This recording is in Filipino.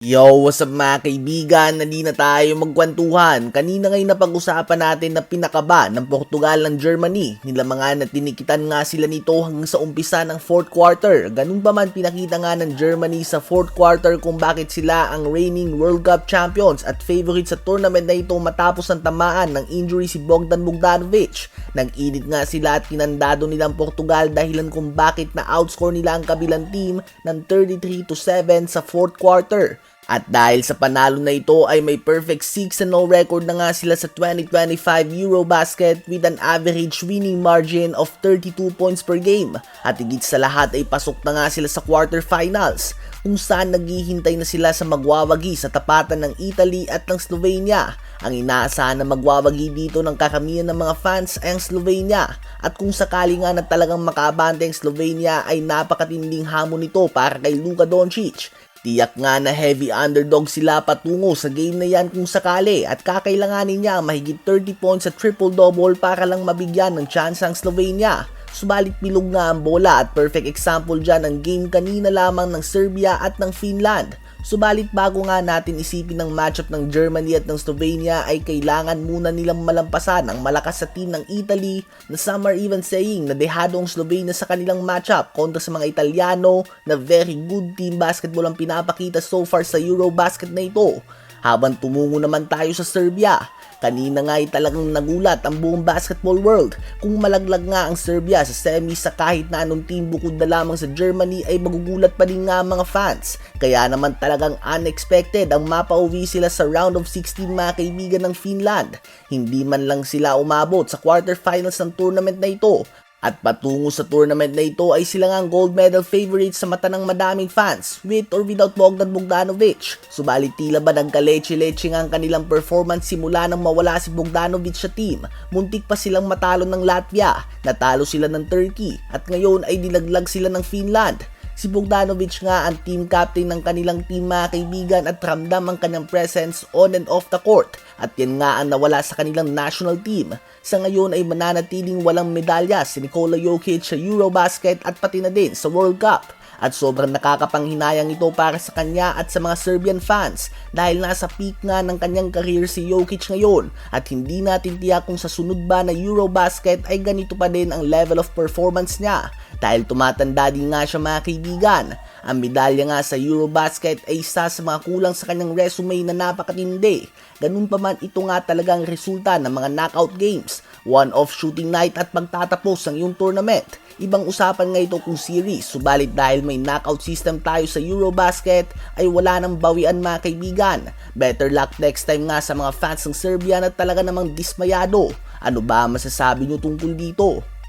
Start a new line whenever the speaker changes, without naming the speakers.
Yo, what's up mga kaibigan? Nali na tayo magkwentuhan. Kanina ngayon napag-usapan natin na pinakaba ng Portugal ng Germany. Nila mga na tinikitan nga sila nito hanggang sa umpisa ng fourth quarter. Ganun pa man pinakita nga ng Germany sa fourth quarter kung bakit sila ang reigning World Cup champions at favorite sa tournament na ito matapos ang tamaan ng injury si Bogdan Bogdanovic. Nag-init nga sila at kinandado nilang Portugal dahilan kung bakit na outscore nila ang kabilang team ng 33 to 7 sa fourth quarter. At dahil sa panalo na ito ay may perfect 6-0 record na nga sila sa 2025 Eurobasket with an average winning margin of 32 points per game. At higit sa lahat ay pasok na nga sila sa quarterfinals kung saan naghihintay na sila sa magwawagi sa tapatan ng Italy at ng Slovenia. Ang inaasahan na magwawagi dito ng kakamihan ng mga fans ay ang Slovenia at kung sakali nga na talagang makabante ang Slovenia ay napakatinding hamon nito para kay Luka Doncic. Tiyak nga na heavy underdog sila patungo sa game na yan kung sakali at kakailanganin niya mahigit 30 points sa triple-double para lang mabigyan ng chance ang Slovenia. Subalit bilog nga ang bola at perfect example dyan ang game kanina lamang ng Serbia at ng Finland. Subalit bago nga natin isipin ng matchup ng Germany at ng Slovenia ay kailangan muna nilang malampasan ang malakas sa team ng Italy na some are even saying na dehado ang Slovenia sa kanilang matchup kontra sa mga Italiano na very good team basketball ang pinapakita so far sa Eurobasket na ito. Habang tumungo naman tayo sa Serbia, kanina nga ay talagang nagulat ang buong basketball world kung malaglag nga ang Serbia sa semi sa kahit na anong team bukod na lamang sa Germany ay magugulat pa din nga mga fans. Kaya naman talagang unexpected ang mapauwi sila sa round of 16 mga kaibigan ng Finland. Hindi man lang sila umabot sa quarterfinals ng tournament na ito at patungo sa tournament na ito ay sila nga ang gold medal favorites sa mata ng madaming fans, with or without Bogdan Bogdanovic. Subalit tila ba nagkaleche-leche nga ang kanilang performance simula nang mawala si Bogdanovic sa team. Muntik pa silang matalo ng Latvia, natalo sila ng Turkey, at ngayon ay dilaglag sila ng Finland. Si Bogdanovic nga ang team captain ng kanilang team mga kaibigan at ramdam ang kanyang presence on and off the court at yan nga ang nawala sa kanilang national team. Sa ngayon ay mananatiling walang medalya si Nikola Jokic sa Eurobasket at pati na din sa World Cup at sobrang nakakapanghinayang ito para sa kanya at sa mga Serbian fans dahil nasa peak nga ng kanyang career si Jokic ngayon at hindi natin tiyak kung sa sunod ba na Eurobasket ay ganito pa din ang level of performance niya dahil tumatanda din nga siya mga kaibigan. Ang medalya nga sa Eurobasket ay isa sa mga kulang sa kanyang resume na napakatindi. Ganun pa man ito nga talagang resulta ng mga knockout games, one-off shooting night at pagtatapos ng iyong tournament. Ibang usapan nga ito kung series, subalit dahil may knockout system tayo sa Eurobasket ay wala nang bawian mga kaibigan. Better luck next time nga sa mga fans ng Serbia na talaga namang dismayado. Ano ba masasabi nyo tungkol dito?